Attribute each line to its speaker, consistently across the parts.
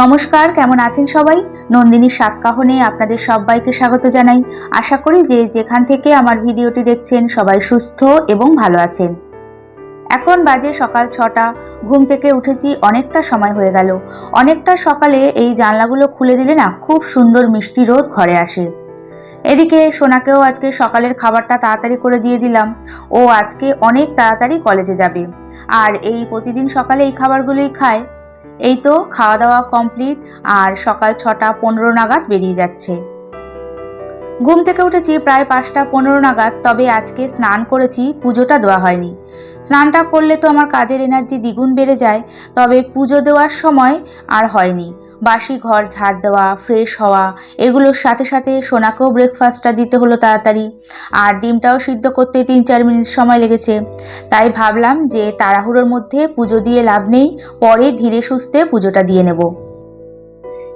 Speaker 1: নমস্কার, কেমন আছেন সবাই? নন্দিনীর সাতকাহনে আপনাদের সবাইকে স্বাগত জানাই। আশা করি যে যেখান থেকে আমার ভিডিওটি দেখছেন সবাই সুস্থ এবং ভালো আছেন। এখন বাজে সকাল ছটা, ঘুম থেকে উঠেছি, অনেকটা সময় হয়ে গেল। অনেকটা সকালে এই জানলাগুলো খুলে দিলে না খুব সুন্দর মিষ্টি রোদ ঘরে আসে। এদিকে সোনাকেও আজকে সকালের খাবারটা তাড়াতাড়ি করে দিয়ে দিলাম। ও আজকে অনেক তাড়াতাড়ি কলেজে যাবে। আর এই প্রতিদিন সকালে এই খাবারগুলোই খায়। এই তো খাওয়া দাওয়া কমপ্লিট আর সকাল ছটা পনেরো নাগাদ বেরিয়ে যাচ্ছে। ঘুম থেকে উঠেছি প্রায় পাঁচটা পনেরো নাগাদ, তবে আজকে স্নান করেছি, পুজোটা দেওয়া হয়নি। স্নানটা করলে তো আমার কাজের এনার্জি দ্বিগুণ বেড়ে যায়, তবে পুজো দেওয়ার সময় আর হয়নি। বাসি ঘর, ঝাড় দেওয়া ফ্রেশ হওয়া, এগুলোর সাথে সাথে সোনাকেও ব্রেকফাস্টটা দিতে হলো তাড়াতাড়ি। আর ডিমটাও সিদ্ধ করতে তিন চার মিনিট সময় লেগেছে। তাই ভাবলাম যে তাড়াহুড়োর মধ্যে পুজো দিয়ে লাভ নেই, পরে ধীরে সুস্থে পুজোটা দিয়ে নেব।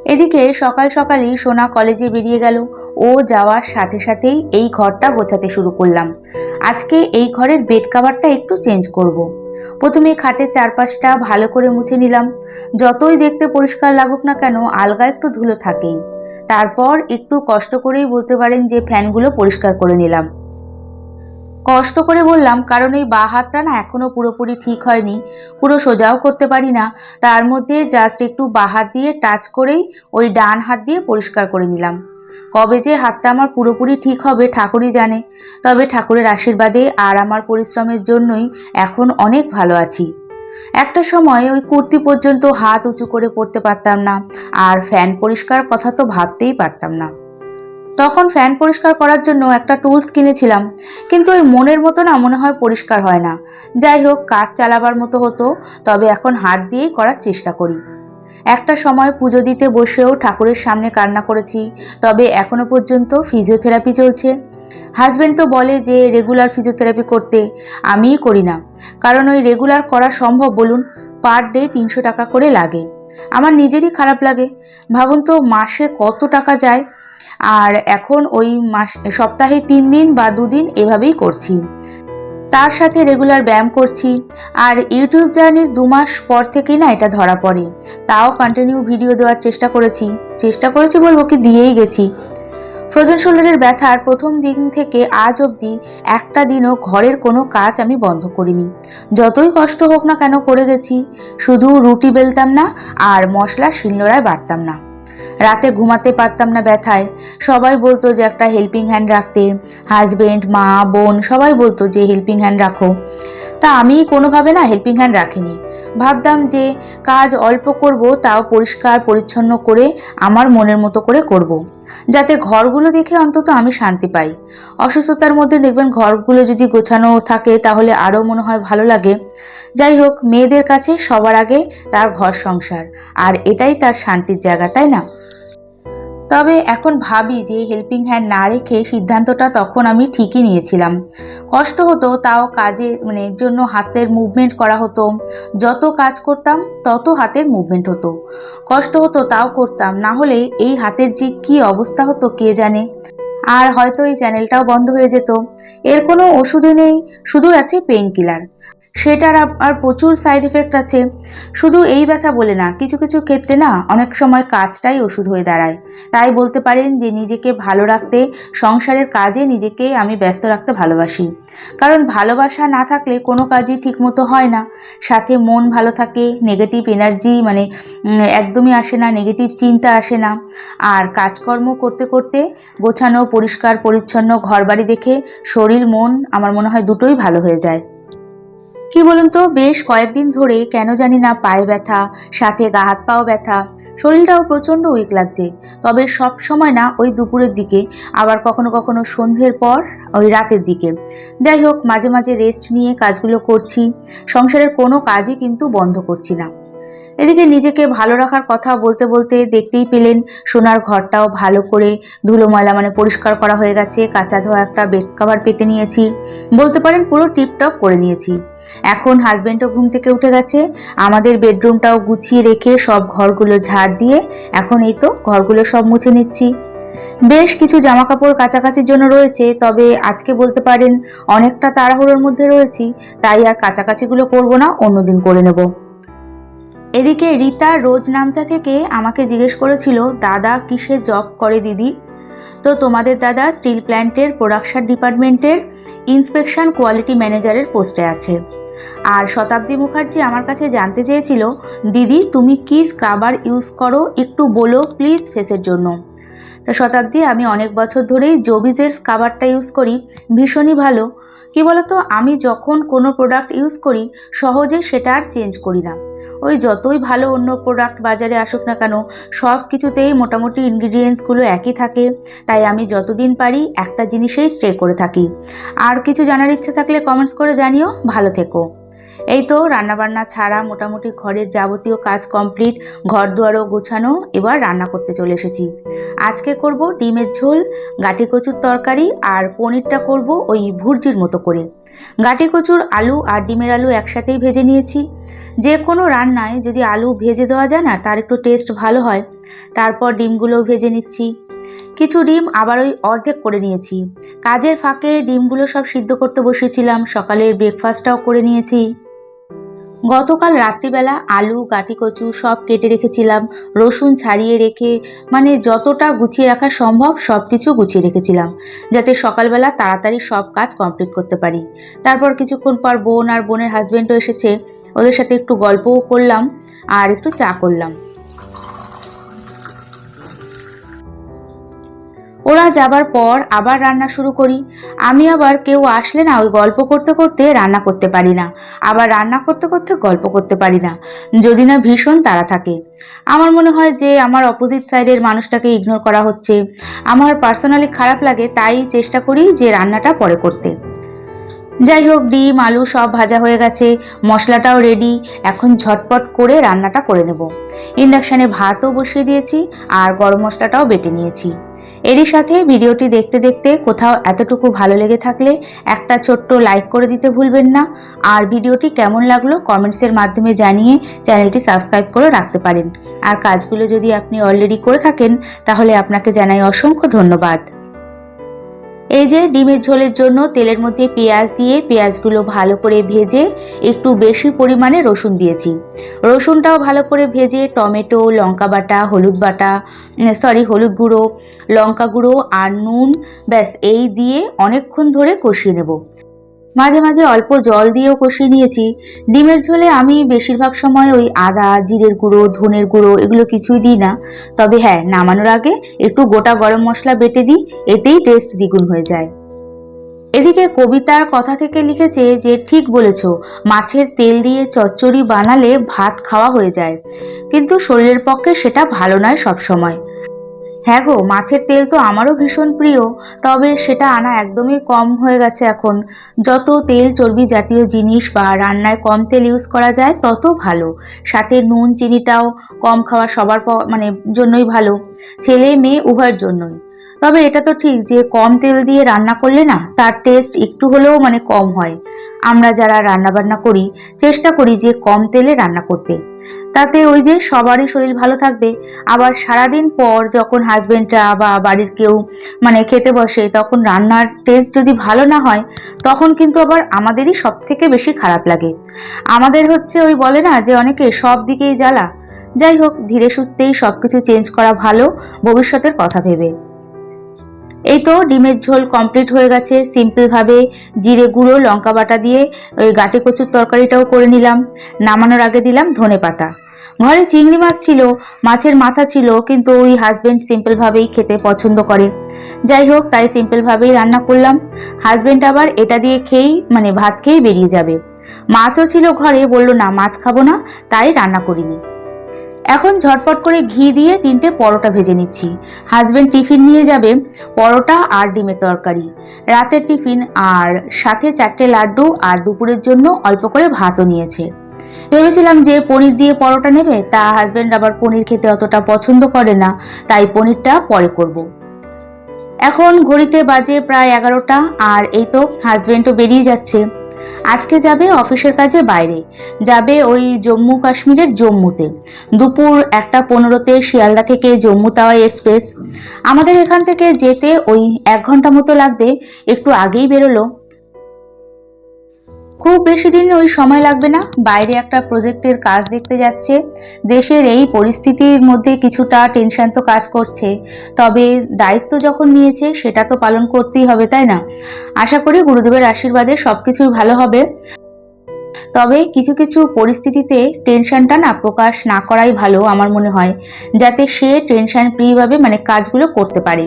Speaker 1: এদিকে সকাল সকালই সোনা কলেজে বেরিয়ে গেল। ও যাওয়ার সাথে সাথেই এই ঘরটা গোছাতে শুরু করলাম। আজকে এই ঘরের বেড কাভারটা একটু চেঞ্জ করব। প্রথমে খাটের চারপাশটা ভালো করে মুছে নিলাম। যতই দেখতে পরিষ্কার লাগুক না কেন, আলগা একটু ধুলো থাকেই। তারপর একটু কষ্ট করেই বলতে পারেন যে, ফ্যানগুলো পরিষ্কার করে নিলাম। কষ্ট করে বললাম, কারণ এই বা হাতটা না এখনও পুরোপুরি ঠিক হয়নি, পুরো সোজাও করতে পারি না। তার মধ্যে জাস্ট একটু বা হাত দিয়ে টাচ করেই ওই ডান হাত দিয়ে পরিষ্কার করে নিলাম। কবে যে হাতটা আমার পুরোপুরি ঠিক হবে ঠাকুরই জানে। তবে ঠাকুরের আশীর্বাদে আর আমার পরিশ্রমের জন্যই এখন অনেক ভালো আছি। একটা সময় ওই কুর্তি পর্যন্ত হাত উঁচু করে পড়তে পারতাম না, আর ফ্যান পরিষ্কার কথা তো ভাবতেই পারতাম না। তখন ফ্যান পরিষ্কার করার জন্য একটা টুলস কিনেছিলাম, কিন্তু ওই মনের মতো না মনে হয় পরিষ্কার হয় না। যাই হোক, কাজ চালাবার মতো হতো, তবে এখন হাত দিয়েই করার চেষ্টা করি। একটা সময় পুজো দিতে বসেও ঠাকুরের সামনে কান্না করেছি, তবে এখনও পর্যন্ত ফিজিওথেরাপি চলছে। হাজব্যান্ড তো বলে যে রেগুলার ফিজিওথেরাপি করতে আমিই করি না। কারণ ওই রেগুলার করা সম্ভব, বলুন পার ডে তিনশো টাকা করে লাগে। আমার নিজেরই খারাপ লাগে। ভাবুন তো, মাসে কত টাকা যায়? আর এখন ওই মাস, সপ্তাহে তিন দিন বা দুদিন এভাবেই করছি। তার সাথে রেগুলার ব্যায়াম করছি। আর ইউটিউব জার্নির দু মাস পর থেকেই না এটা ধরা পড়ে। তাও কন্টিনিউ ভিডিও দেওয়ার চেষ্টা করেছি। চেষ্টা করেছি বলব কি, দিয়েই গেছি। ফ্রোজেন শোল্ডারের ব্যথার প্রথম দিন থেকে আজ অবধি একটা দিনও ঘরের কোনো কাজ আমি বন্ধ করিনি। যতই কষ্ট হোক না কেন করে গেছি। শুধু রুটি বেলতাম না, আর মশলা শিলনোড়ায় বাড়তাম না। রাতে ঘুমাতে পারতাম না ব্যথায়। সবাই বলতো যে একটা হেল্পিং হ্যান্ড রাখতে। হাজবেন্ড মা, বোন, সবাই বলতো যে হেল্পিং হ্যান্ড রাখো। তা আমি কোনোভাবে না হেল্পিং হ্যান্ড রাখিনি। ভাবতাম যে কাজ অল্প করব, তাও পরিষ্কার, পরিচ্ছন্ন করে, আমার মনের মতো করে করব। যাতে ঘরগুলো দেখে অন্তত আমি শান্তি পাই। অসুস্থতার মধ্যে দেখবেন ঘরগুলো যদি গোছানো থাকে, তাহলে আরও মনে হয় ভালো লাগে। যাই হোক, মেয়েদের কাছে সবার আগে তার ঘর সংসার। আর এটাই তার শান্তির জায়গা, তাই না? তবে এখন ভাবি যে হেল্পিং হ্যান্ড না রেখে সিদ্ধান্তটা তখন আমি ঠিকই নিয়েছিলাম। কষ্ট হতো, তাও কাজের মানে জন্য হাতের মুভমেন্ট করা হতো। যত কাজ করতাম, তত হাতের মুভমেন্ট হতো। কষ্ট হতো, তাও করতাম। না হলে এই হাতের যে কি অবস্থা হতো, কে জানে? আর হয়তো এই চ্যানেলটাও বন্ধ হয়ে যেত। এর কোনো ওষুধই নেই, শুধু আছে পেইন কিলার সেটার আর প্রচুর সাইড এফেক্ট আছে। শুধু এই ব্যথা বলে না, কিছু কিছু ক্ষেত্রে না অনেক সময় কাজটাই ওষুধ হয়ে দাঁড়ায়। তাই বলতে পারেন যে নিজেকে ভালো রাখতে, সংসারের কাজে নিজেকে আমি ব্যস্ত রাখতে ভালোবাসি। কারণ ভালোবাসা না থাকলে কোনো কাজই ঠিকমতো হয় না। সাথে মন ভালো থাকে নেগেটিভ এনার্জি মানে একদমই আসে না নেগেটিভ চিন্তা আসে না। আর কাজকর্ম করতে করতে গোছানো, পরিষ্কার, পরিচ্ছন্ন ঘরবাড়ি দেখে শরীর, মন আমার মনে হয় দুটোই ভালো হয়ে যায়। কি বলুন তো বেশ কয়েকদিন ধরে কেন জানি না পায়ে ব্যথা, সাথে গা হাত পাও ব্যথা, শরীরটাও প্রচণ্ড উইক লাগছে। তবে সব সময় না ওই দুপুরের দিকে, আবার কখনো কখনো সন্ধ্যের পর ওই রাতের দিকে। যাই হোক, মাঝে মাঝে রেস্ট নিয়ে কাজগুলো করছি, সংসারের কোনো কাজই কিন্তু বন্ধ করছি না। এদিকে নিজেকে ভালো রাখার কথা বলতে বলতে দেখতেই পেলেন সোনার ঘরটাও ভালো করে ধুলো ময়লা মানে পরিষ্কার করা হয়ে গেছে, কাঁচা ধোয়া একটা বেড কাভার পেতে নিয়েছি। বলতে পারেন পুরো টিপটপ করে নিয়েছি। এখন হাজবেন্ডও ঘুম থেকে উঠে গেছে, আমাদের বেডরুমটাও গুছিয়ে রেখে সব ঘরগুলো ঝাড় দিয়ে এখন এই তো ঘরগুলো সব মুছে নিচ্ছি। বেশ কিছু জামা কাপড় কাছাকাছির জন্য রয়েছে, তবে আজকে বলতে পারেন অনেকটা তাড়াহুড়োর মধ্যে রয়েছি, তাই আর কাছাকাছিগুলো করব না, অন্যদিন করে নেব। এদিকে রীতা রোজ নামচা থেকে আমাকে জিজ্ঞেস করেছিল, দাদা, কিসে জব করে দিদি? তো তোমাদের দাদা স্টিল প্ল্যান্টের প্রোডাকশন ডিপার্টমেন্টের ইন্সপেকশন কোয়ালিটি ম্যানেজারের পোস্টে আছে। আর শতাব্দী মুখার্জি আমার কাছে জানতে চেয়েছিল, দিদি, তুমি কি স্ক্রাবার ইউজ করো? একটু বলো প্লিজ ফেসের জন্য। তা শতাব্দী আমি অনেক বছর ধরেই জবিজের স্ক্রাবারটা ইউজ করি, ভীষণই ভালো। কি বলতো, আমি যখন কোনো প্রোডাক্ট ইউজ করি, সহজে সেটা আর চেঞ্জ করি না। ওই যতই ভালো অন্য প্রোডাক্ট বাজারে আসুক না কেন, সব কিছুতেই মোটামুটি ইনগ্রিডিয়েন্টসগুলো একই থাকে। তাই আমি যতদিন পারি একটা জিনিসেই স্টে করে থাকি। আর কিছু জানার ইচ্ছে থাকলে কমেন্টস করে জানিও। ভালো থেকো। এই তো রান্নাবান্না ছাড়া মোটামুটি ঘরের যাবতীয় কাজ কমপ্লিট ঘর দুয়ারও গোছানো, এবার রান্না করতে চলে এসেছি। আজকে করব ডিমের ঝোল, গাঁটি কচুর তরকারি আর পনিরটা করব ওই ভুর্জির মতো করে। গাটি কচুর আলু আর ডিমের আলু একসাথেই ভেজে নিয়েছি। যে কোনো রান্নায় যদি আলু ভেজে দেওয়া যায় না, তার একটু টেস্ট ভালো হয়। তারপর ডিমগুলোও ভেজে নিচ্ছি। কিছু ডিম আবার ওই অর্ধেক করে নিয়েছি। কাজের ফাঁকে ডিমগুলো সব সিদ্ধ করতে বসেছিলাম, সকালের ব্রেকফাস্টটাও করে নিয়েছি। গতকাল রাত্রিবেলা আলু কাটি কচু সব কেটে রেখেছিলাম, রসুন ছাড়িয়ে রেখে মানে যতটা গুছিয়ে রাখা সম্ভব সব কিছু গুছিয়ে রেখেছিলাম, যাতে সকালবেলা তাড়াতাড়ি সব কাজ কমপ্লিট করতে পারি। তারপর কিছুক্ষণ পর বোন আর বোনের হাজব্যান্ডও এসেছে, ওদের সাথে একটু গল্পও করলাম আর একটু চা করলাম। ওরা যাবার পর আবার রান্না শুরু করি। আমি আবার কেউ আসলে না ওই গল্প করতে করতে রান্না করতে পারি না। আবার রান্না করতে করতে গল্প করতে পারি না। যদি না ভীষণ তাড়া থাকে। আমার মনে হয় যে আমার অপোজিট সাইডের মানুষটাকে ইগনোর করা হচ্ছে। আমার পার্সোনালি খারাপ লাগে, তাই চেষ্টা করি যে রান্নাটা পরে করতে। যাই হোক, ডিম, আলু সব ভাজা হয়ে গেছে। মশলাটাও রেডি এখন ঝটপট করে রান্নাটা করে নেব। ইন্ডাকশানে ভাতও বসিয়ে দিয়েছি আর গরম মশলাটাও বেটে নিয়েছি। এরই সাথে ভিডিওটি দেখতে দেখতে কোথাও এতটুকু ভালো লেগে থাকলে একটা ছোট্ট লাইক করে দিতে ভুলবেন না। আর ভিডিওটি কেমন লাগল কমেন্টসের মাধ্যমে জানিয়ে চ্যানেলটি সাবস্ক্রাইব করে রাখতে পারেন। আর কাজগুলো যদি আপনি অলরেডি করে থাকেন, তাহলে আপনাকে জানাই অসংখ্য ধন্যবাদ। এই যে ডিমের ঝোলের জন্য তেলের মধ্যে পেঁয়াজ দিয়ে পেঁয়াজগুলো ভালো করে ভেজে একটু বেশি পরিমাণে রসুন দিয়েছি। রসুনটাও ভালো করে ভেজে টমেটো, লঙ্কা বাটা, হলুদ বাটা সরি হলুদ গুঁড়ো লঙ্কা গুঁড়ো আর নুন, ব্যাস, এই দিয়ে অনেকক্ষণ ধরে কষিয়ে নেব। মাঝে মাঝে অল্প জল দিয়েও কষিয়ে নিয়েছি। ডিমের ঝোলে আমি বেশিরভাগ সময় ওই আদা, জিরের গুঁড়ো, ধনের গুঁড়ো এগুলো কিছুই দিই না। তবে হ্যাঁ নামানোর আগে একটু গোটা গরম মশলা বেটে দিই, এতেই টেস্ট দ্বিগুণ হয়ে যায়। এদিকে কবিতার কথা থেকে লিখেছে যে, ঠিক বলেছ, মাছের তেল দিয়ে চচ্চড়ি বানালে ভাত খাওয়া হয়ে যায়। কিন্তু শরীরের পক্ষে সেটা ভালো নয় সবসময়। হ্যাঁ গো, মাছের তেল তো আমারও ভীষণ প্রিয়, তবে সেটা আনা একদমই কম হয়ে গেছে এখন। যত তেল চর্বি জাতীয় জিনিস বা রান্নায় কম তেল ইউজ করা যায়, তত ভালো। সাথে নুন, চিনিটাও কম খাওয়া সবার মানে জন্যই ভালো। ছেলে মেয়ে উভয়ের জন্যই। তবে এটা তো ঠিক যে কম তেল দিয়ে রান্না করলে না তার টেস্ট একটু হলেও মানে কম হয়। আমরা যারা রান্না বান্না করি, চেষ্টা করি যে কম তেলে রান্না করতে। তাতে ওই যে সবারই শরীর ভালো থাকবে। আবার সারাদিন পর যখন হাজবেন্ডরা বা বাড়ির কেউ মানে খেতে বসে, তখন রান্নার টেস্ট যদি ভালো না হয়, তখন কিন্তু আবার আমাদেরই সব থেকে বেশি খারাপ লাগে। আমাদের হচ্ছে ওই বলে না যে অনেকে সব দিকেই জ্বালা। যাই হোক, ধীরে সুস্থেই সব কিছু চেঞ্জ করা ভালো, ভবিষ্যতের কথা ভেবে। এই তো ডিমের ঝোল কমপ্লিট হয়ে গেছে। সিম্পলভাবে জিরে গুঁড়ো, লঙ্কা বাটা দিয়ে ওই গাটে কচুর তরকারিটাও করে নিলাম। নামানোর আগে দিলাম ধনে পাতা। ঘরে চিংড়ি মাছ ছিল, মাছের মাথা ছিল, কিন্তু ওই হাজবেন্ড সিম্পলভাবেই খেতে পছন্দ করে। যাই হোক, তাই সিম্পলভাবেই রান্না করলাম। হাজবেন্ড আবার এটা দিয়ে খেয়েই মানে ভাত খেয়েই বেরিয়ে যাবে। মাছও ছিল ঘরে, বলল, না, মাছ খাব না। তাই রান্না করিনি। এখন ঝটপট করে ঘি দিয়ে তিনটে পরোটা ভেজে নিচ্ছি। হাজব্যান্ড টিফিন নিয়ে যাবে, পরোটা আর ডিমের তরকারি। রাতের টিফিন আর সাথে চারটে লাড্ডু আর দুপুরের জন্য অল্প করে ভাতও নিয়েছে। ভেবেছিলাম যে পনির দিয়ে পরোটা নেবে, তা হাজব্যান্ড আবার পনির খেতে অতটা পছন্দ করে না, তাই পনিরটা পরে করব। এখন ঘড়িতে বাজে প্রায় এগারোটা, আর এই তো হাজব্যান্ডও বেরিয়ে যাচ্ছে। আজকে যাবে অফিসের কাজে বাইরে। যাবে ওই জম্মু কাশ্মীরের জম্মুতে। দুপুর একটা পনেরোতে শিয়ালদা থেকে জম্মু তাওয়াই এক্সপ্রেস। আমাদের এখান থেকে যেতে ওই এক ঘণ্টা মতো লাগবে। একটু আগেই বেরোলো। খুব বেশি দিন ওই সময় লাগবে না। বাইরে একটা প্রজেক্টের কাজ দেখতে যাচ্ছে। দেশের এই পরিস্থিতির মধ্যে কিছুটা টেনশন তো কাজ করছে। তবে দায়িত্ব যখন নিয়েছে, সেটা তো পালন করতেই হবে, তাই না? আশা করি গুরুদেবের আশীর্বাদে সব কিছুই ভালো হবে। তবে কিছু কিছু পরিস্থিতিতে টেনশনটা না প্রকাশ না করাই ভালো আমার মনে হয়, যাতে সে টেনশন ফ্রিভাবে মানে কাজগুলো করতে পারে।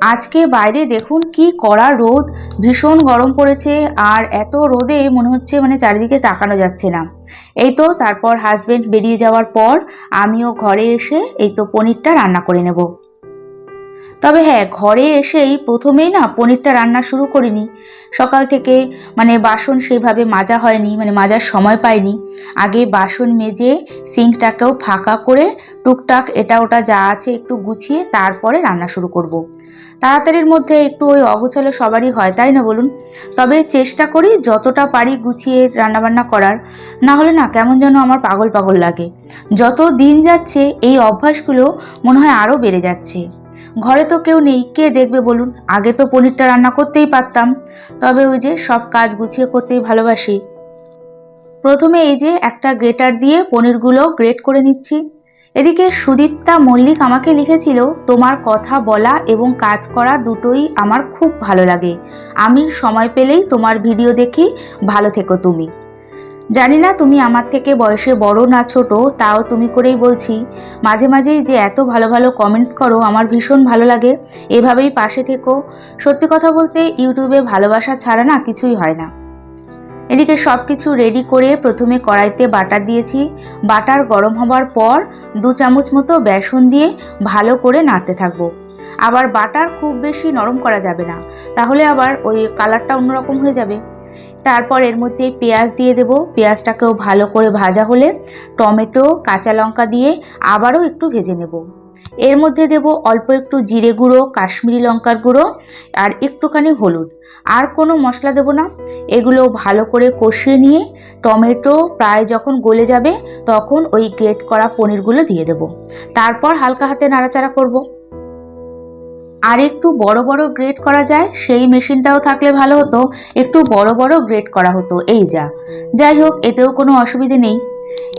Speaker 1: আজকে বাইরে দেখুন কি কড়া রোদ, ভীষণ গরম পড়েছে, আর এত রোদে মনে হচ্ছে মানে চারিদিকে তাকানো যাচ্ছে না। এই তো তারপর হাজবেন্ড বেরিয়ে যাওয়ার পর আমিও ঘরে এসে এই তো পনিরটা রান্না করে নেব। তবে হ্যাঁ ঘরে এসেই প্রথমেই না পনিরটা রান্না শুরু করিনি। সকাল থেকে মানে বাসন সেইভাবে মাজা হয়নি মানে মাজার সময় পাইনি। আগে বাসন মেজে সিঙ্কটাকেও ফাঁকা করে টুকটাক এটা ওটা যা আছে একটু গুছিয়ে তারপরে রান্না শুরু করব। তাড়াতাড়ির মধ্যে একটু ওই অগোছালো সবারই হয়, তাই না বলুন? তবে চেষ্টা করি যতটা পারি গুছিয়ে রান্নাবান্না করার। না হলে না কেমন যেন আমার পাগল পাগল লাগে। যত দিন যাচ্ছে, এই অভ্যাসগুলো মনে হয় আরও বেড়ে যাচ্ছে। ঘরে তো কেউ নেই, কে দেখবে বলুন? আগে তো পনিরটা রান্না করতেই পারতাম। তবে ওই যে সব কাজ গুছিয়ে করতেই ভালোবাসি। প্রথমে এই যে একটা গ্রেটার দিয়ে পনিরগুলো গ্রেট করে নিচ্ছি। এদিকে সুদীপ্তা মল্লিক আমাকে লিখেছিল, তোমার কথা বলা এবং কাজ করা দুটোই আমার খুব ভালো লাগে। আমি সময় পেলেই তোমার ভিডিও দেখি। ভালো থেকো তুমি। জানি না তুমি আমার থেকে বয়সে বড় না ছোট, তাও তুমি করেই বলছি। মাঝে মাঝেই যে এত ভালো ভালো কমেন্টস করো, আমার ভীষণ ভালো লাগে। এভাবেই পাশে থেকো। সত্যি কথা বলতে, ইউটিউবে ভালোবাসা ছাড়া না কিছুই হয় না। এদিকে সব কিছু রেডি করে প্রথমে কড়াইতে বাটার দিয়েছি। বাটার গরম হবার পর দু চামচ মতো বেসন দিয়ে ভালো করে নাড়তে থাকব। আবার বাটার খুব বেশি নরম করা যাবে না, তাহলে আবার ওই কালারটা অন্যরকম হয়ে যাবে। তারপর এর মধ্যে পেঁয়াজ দিয়ে দেব। পেঁয়াজটাকেও ভালো করে ভাজা হলে টমেটো, কাঁচা লঙ্কা দিয়ে আবারও একটু ভেজে নেব। এর মধ্যে দেব অল্প একটু জিরে গুঁড়ো, কাশ্মীরি লঙ্কার গুঁড়ো আর একটুখানি হলুদ। আর কোনো মশলা দেব না। এগুলো ভালো করে কষিয়ে নিয়ে টমেটো প্রায় যখন গলে যাবে তখন ওই গ্রেট করা পনিরগুলো দিয়ে দেব। তারপর হালকা হাতে নাড়াচাড়া করব। আর একটু বড় বড় গ্রেট করা যায়, সেই মেশিনটাও থাকলে ভালো হতো। একটু বড় বড় গ্রেট করা হতো, এই যা। যাই হোক, এতেও কোনো অসুবিধে নেই।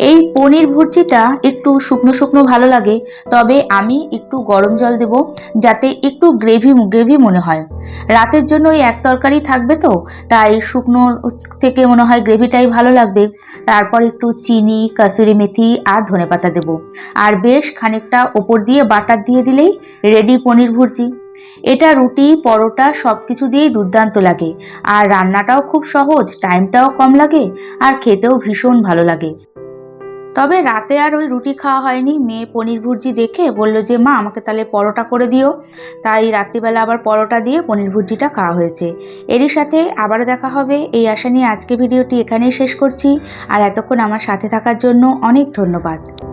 Speaker 1: এই পনির ভুর্জিটা একটু শুকনো শুকনো ভালো লাগে, তবে আমি একটু গরম জল দেব যাতে একটু গ্রেভি গ্রেভি মনে হয়। রাতের জন্য ওই এক তরকারি থাকবে তো, তাই শুকনো থেকে মনে হয় গ্রেভিটাই ভালো লাগবে। তারপর একটু চিনি, কাসুরি মেথি আর ধনে পাতা দেবো। আর বেশ খানিকটা ওপর দিয়ে বাটার দিয়ে দিলেই রেডি পনির ভুর্জি। এটা রুটি, পরোটা সব কিছু দিয়েই দুর্দান্ত লাগে। আর রান্নাটাও খুব সহজ টাইমটাও কম লাগে, আর খেতেও ভীষণ ভালো লাগে। তবে রাতে আর ওই রুটি খাওয়া হয়নি। মেয়ে পনির ভুর্জি দেখে বলল যে, মা, আমাকে তাহলে পরোটা করে দিও। তাই রাত্রিবেলা আবার পরোটা দিয়ে পনির ভুর্জিটা খাওয়া হয়েছে। এরই সাথে আবার দেখা হবে। এই আশা নিয়ে আজকে ভিডিওটি এখানেই শেষ করছি। আর এতক্ষণ আমার সাথে থাকার জন্য অনেক ধন্যবাদ।